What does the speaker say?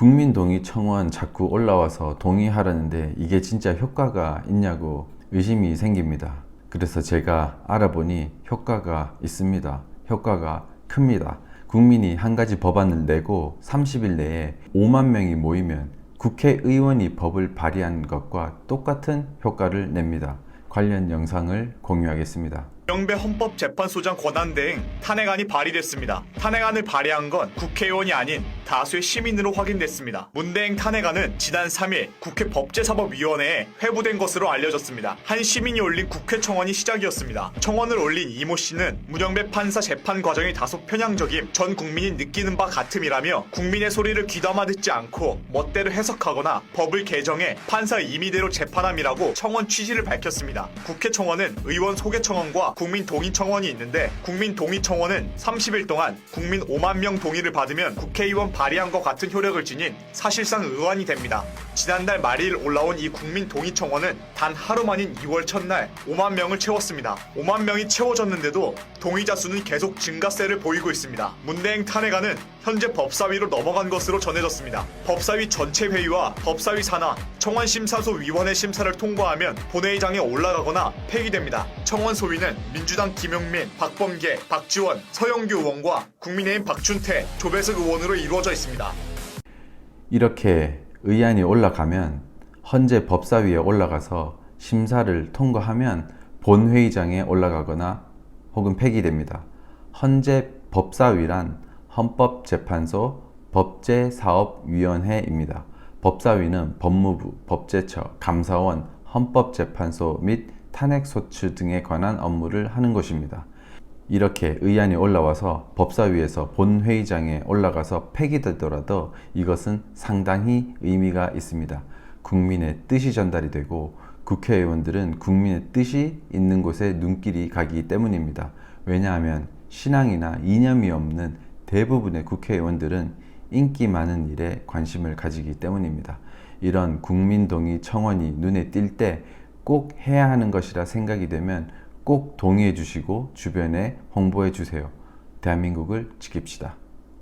국민동의 청원 자꾸 올라와서 동의하라는데 이게 진짜 효과가 있냐고 의심이 생깁니다. 그래서 제가 알아보니 효과가 있습니다. 효과가 큽니다. 국민이 한 가지 법안을 내고 30일 내에 5만 명이 모이면 국회의원이 법을 발의한 것과 똑같은 효과를 냅니다. 관련 영상을 공유하겠습니다. 영배 헌법재판소장 권한대행 탄핵안이 발의됐습니다. 탄핵안을 발의한 건 국회의원이 아닌 다수의 시민으로 확인됐습니다. 문대행 탄핵안은 지난 3일 국회 법제사법위원회에 회부된 것으로 알려졌습니다. 한 시민이 올린 국회 청원이 시작이었습니다. 청원을 올린 이모 씨는 문영배 판사 재판 과정이 다소 편향적임 전 국민이 느끼는 바 같음이라며 국민의 소리를 귀담아 듣지 않고 멋대로 해석하거나 법을 개정해 판사 임의대로 재판함이라고 청원 취지를 밝혔습니다. 국회 청원은 의원 소개 청원과 국민 동의 청원이 있는데 국민 동의 청원은 30일 동안 국민 5만 명 동의를 받으면 국회의원 발의안과 같은 효력을 지닌 사실상 의원이 됩니다. 지난달 말일 올라온 이 국민 동의 청원은 단 하루 만인 2월 첫날 5만 명을 채웠습니다. 5만 명이 채워졌는데도 동의자 수는 계속 증가세를 보이고 있습니다. 문대행 탄핵안은 현재 법사위로 넘어간 것으로 전해졌습니다. 법사위 전체 회의와 법사위 산하 청원심사소 위원회 심사를 통과하면 본회의장에 올라가거나 폐기됩니다. 청원 소위는 민주당 김용민, 박범계, 박지원, 서영규 의원과 국민의힘 박준태, 조배석 의원으로 이루어져 있습니다. 이렇게 의안이 올라가면 헌재 법사위에 올라가서 심사를 통과하면 본회의장에 올라가거나 혹은 폐기됩니다. 헌재 법사위란 헌법재판소 법제사업위원회입니다. 법사위는 법무부, 법제처, 감사원, 헌법재판소 및 탄핵 소추 등에 관한 업무를 하는 곳입니다. 이렇게 의안이 올라와서 법사위에서 본회의장에 올라가서 폐기되더라도 이것은 상당히 의미가 있습니다. 국민의 뜻이 전달이 되고 국회의원들은 국민의 뜻이 있는 곳에 눈길이 가기 때문입니다. 왜냐하면 신앙이나 이념이 없는 대부분의 국회의원들은 인기 많은 일에 관심을 가지기 때문입니다. 이런 국민동의 청원이 눈에 띌 때 꼭 해야 하는 것이라 생각이 되면 꼭 동의해 주시고 주변에 홍보해 주세요. 대한민국을 지킵시다.